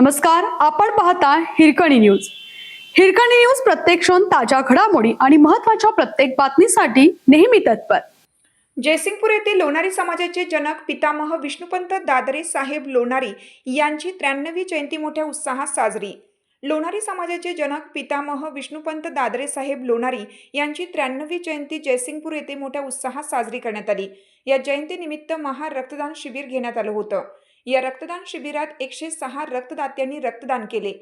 नमस्कार आपण पाहता हिरकणी न्यूज. हिरकणी न्यूज प्रत्येक क्षण ताज्या घडामोडी आणि महत्त्वाच्या प्रत्येक बातमीसाठी नेहमी तत्पर. जयसिंगपूर येथे लोणारी समाजाचे जनक पितामह विष्णुपंत दादरे साहेब लोणारी यांची त्र्याण्णवी जयंती मोठ्या उत्साहात साजरी. लोणारी समाजाचे जनक पितामह विष्णुपंत दादरे साहेब लोणारी यांची त्र्याण्णवी जयंती जयसिंगपूर येथे मोठ्या उत्साहात साजरी करण्यात आली. या जयंतीनिमित्त महारक्तदान शिबिर घेण्यात आलं होतं. या रक्तदान शिबिरात एकशे सहा रक्तदात्यांनी रक्तदान केले.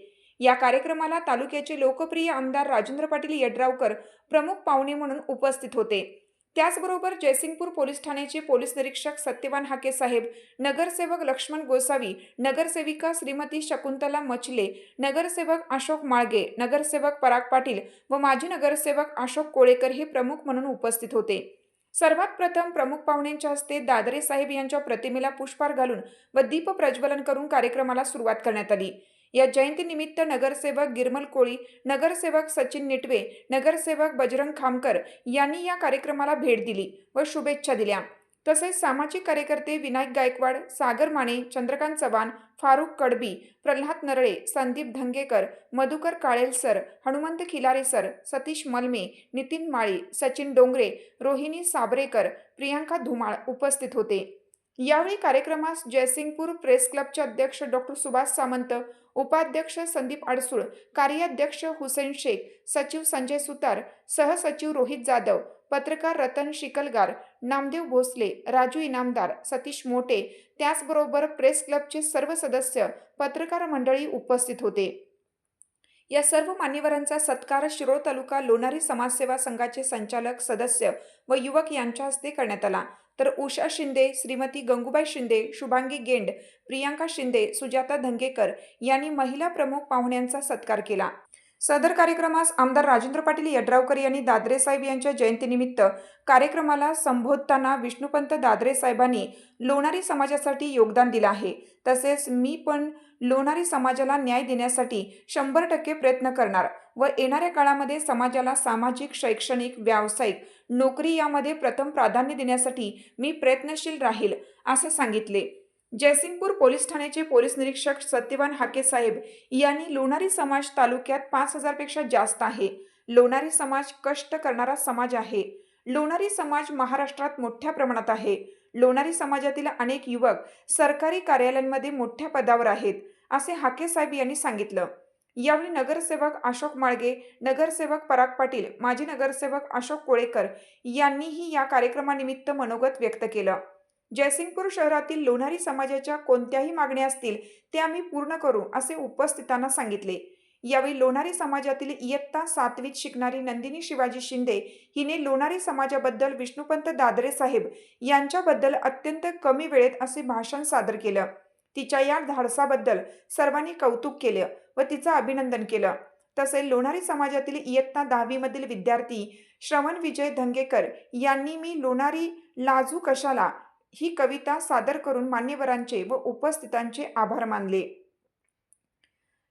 या कार्यक्रमाला तालुक्याचे लोकप्रिय आमदार राजेंद्र पाटील यड्रावकर प्रमुख पाहुणे म्हणून उपस्थित होते. त्याचबरोबर जयसिंगपूर पोलीस ठाण्याचे पोलीस निरीक्षक सत्यवान हाके साहेब नगरसेवक लक्ष्मण गोसावी नगरसेविका श्रीमती शकुंतला मचले नगरसेवक अशोक माळगे नगरसेवक पराग पाटील व माजी नगरसेवक अशोक कोळेकर हे प्रमुख म्हणून उपस्थित होते. सर्वात प्रथम प्रमुख पाहुण्यांच्या हस्ते दादरे साहेब यांच्या प्रतिमेला पुष्पहार घालून व दीप प्रज्वलन करून कार्यक्रमाला सुरुवात करण्यात आली. या जयंतीनिमित्त नगरसेवक गिरमल कोळी नगरसेवक सचिन निटवे नगरसेवक बजरंग खामकर यांनी या कार्यक्रमाला भेट दिली व शुभेच्छा दिल्या. तसेच सामाजिक कार्यकर्ते विनायक गायकवाड सागर माने चंद्रकांत चव्हाण फारुख कडबी प्रल्हाद नरळे संदीप धंगेकर मधुकर काळेल सर हनुमंत खिलारे सर सतीश मलमे नितीन माळी सचिन डोंगरे रोहिणी साबरेकर प्रियांका धुमाळ उपस्थित होते. यावेळी कार्यक्रमास जयसिंगपूर प्रेस क्लबचे अध्यक्ष डॉक्टर सुभाष सामंत उपाध्यक्ष संदीप अडसूळ कार्याध्यक्ष हुसेन शेख सचिव संजय सुतार सहसचिव रोहित जाधव पत्रकार रतन शिकलगार नामदेव भोसले राजू इनामदार सतीश मोटे त्याचबरोबर प्रेस क्लबचे सर्व सदस्य पत्रकार मंडळी उपस्थित होते. या सर्व मान्यवरांचा सत्कार शिरोळ तालुका लोणारी समाजसेवा संघाचे संचालक सदस्य व युवक यांच्या हस्ते करण्यात आला. तर उषा शिंदे श्रीमती गंगूबाई शिंदे शुभांगी गेंड प्रियांका शिंदे सुजाता धंगेकर यांनी महिला प्रमुख पाहुण्यांचा सत्कार केला. सदर कार्यक्रमास आमदार राजेंद्र पाटील यड्रावकर यांनी दादरे साहेब यांच्या जयंतीनिमित्त कार्यक्रमाला संबोधताना विष्णुपंत दादरे साहेबांनी लोणारी समाजासाठी योगदान दिलं आहे. तसेच मी पण लोणारी समाजाला न्याय देण्यासाठी शंभर टक्के प्रयत्न करणार व येणाऱ्या काळामध्ये समाजाला सामाजिक शैक्षणिक व्यावसायिक नोकरी यामध्ये प्रथम प्राधान्य देण्यासाठी मी प्रयत्नशील राहील असे सांगितले. जयसिंगपूर पोलीस ठाण्याचे पोलीस निरीक्षक सत्यवान हाके साहेब यांनी लोणारी समाज तालुक्यात पाच हजारपेक्षा जास्त आहे. लोणारी समाज कष्ट करणारा समाज आहे. लोणारी समाज महाराष्ट्रात मोठ्या प्रमाणात आहे. लोणारी समाजातील अनेक युवक सरकारी कार्यालयांमध्ये मोठ्या पदावर आहेत असे हाके साहेब यांनी सांगितलं. यावेळी नगरसेवक अशोक माळगे नगरसेवक पराग पाटील माजी नगरसेवक अशोक कोळेकर यांनीही या कार्यक्रमानिमित्त मनोगत व्यक्त केलं. जयसिंगपूर शहरातील लोणारी समाजाच्या कोणत्याही मागण्या असतील ते आम्ही पूर्ण करू असे उपस्थितांना सांगितले. यावेळी लोणारी समाजातील इयत्ता सातवीत शिकणारी नंदिनी शिवाजी शिंदे हिने लोणारी समाजाबद्दल विष्णुपंत दादरे साहेब यांच्याबद्दल अत्यंत कमी वेळेत असे भाषण सादर केलं. तिच्या या धाडसाबद्दल सर्वांनी कौतुक केलं व तिचं अभिनंदन केलं. तसे लोणारी समाजातील इयत्ता दहावीमधील विद्यार्थी श्रवण विजय धंगेकर यांनी मी लोणारी लाजू कशाला ही कविता सादर करून मान्यवरांचे व उपस्थितांचे आभार मानले.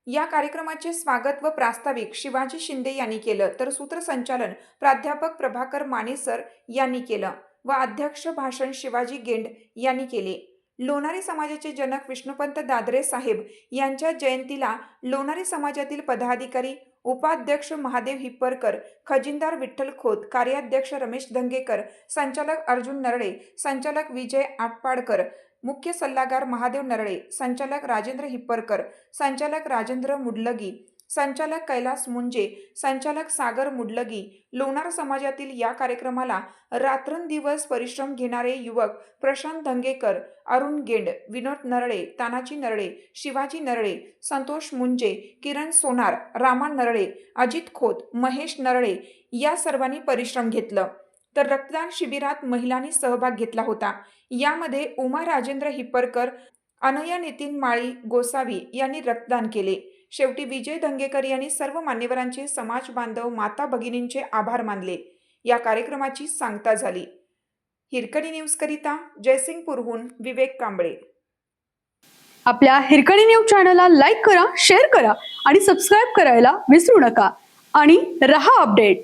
या कार्यक्रमाचे स्वागत व प्रास्ताविक शिवाजी शिंदे यांनी केलं तर सूत्रसंचालन प्राध्यापक प्रभाकर माने सर यांनी केलं व अध्यक्ष भाषण शिवाजी गेंड यांनी केले. लोणारी समाजाचे जनक विष्णुपंत दादरे साहेब यांच्या जयंतीला लोणारी समाजातील पदाधिकारी उपाध्यक्ष महादेव हिप्परकर खजिनदार विठ्ठल खोत कार्याध्यक्ष रमेश धंगेकर संचालक अर्जुन नरडे संचालक विजय आटपाडकर मुख्य सल्लागार महादेव नरळे संचालक राजेंद्र हिप्परकर संचालक राजेंद्र मुडलगी संचालक कैलास मुंजे संचालक सागर मुडलगी लोणार समाजातील या कार्यक्रमाला रात्रंदिवस परिश्रम घेणारे युवक प्रशांत धंगेकर अरुण गेंड विनोद नरळे तानाजी नरळे शिवाजी नरळे संतोष मुंजे किरण सोनार रामा नरळे अजित खोत महेश नरळे या सर्वांनी परिश्रम घेतलं. तर रक्तदान शिबिरात महिलांनी सहभाग घेतला होता. यामध्ये उमा राजेंद्र हिप्परकर अनया नितीन माळी गोसावी यांनी रक्तदान केले. शेवटी विजय धंगेकर यांनी सर्व मान्यवरांचे समाज बांधव माता भगिनींचे आभार मानले. या कार्यक्रमाची सांगता झाली. हिरकणी न्यूजकरिता जयसिंगपूरहून विवेक कांबळे. आपल्या हिरकणी न्यूज चॅनलला लाईक करा शेअर करा आणि सबस्क्राईब करायला विसरू नका. आणि रहा अपडेट.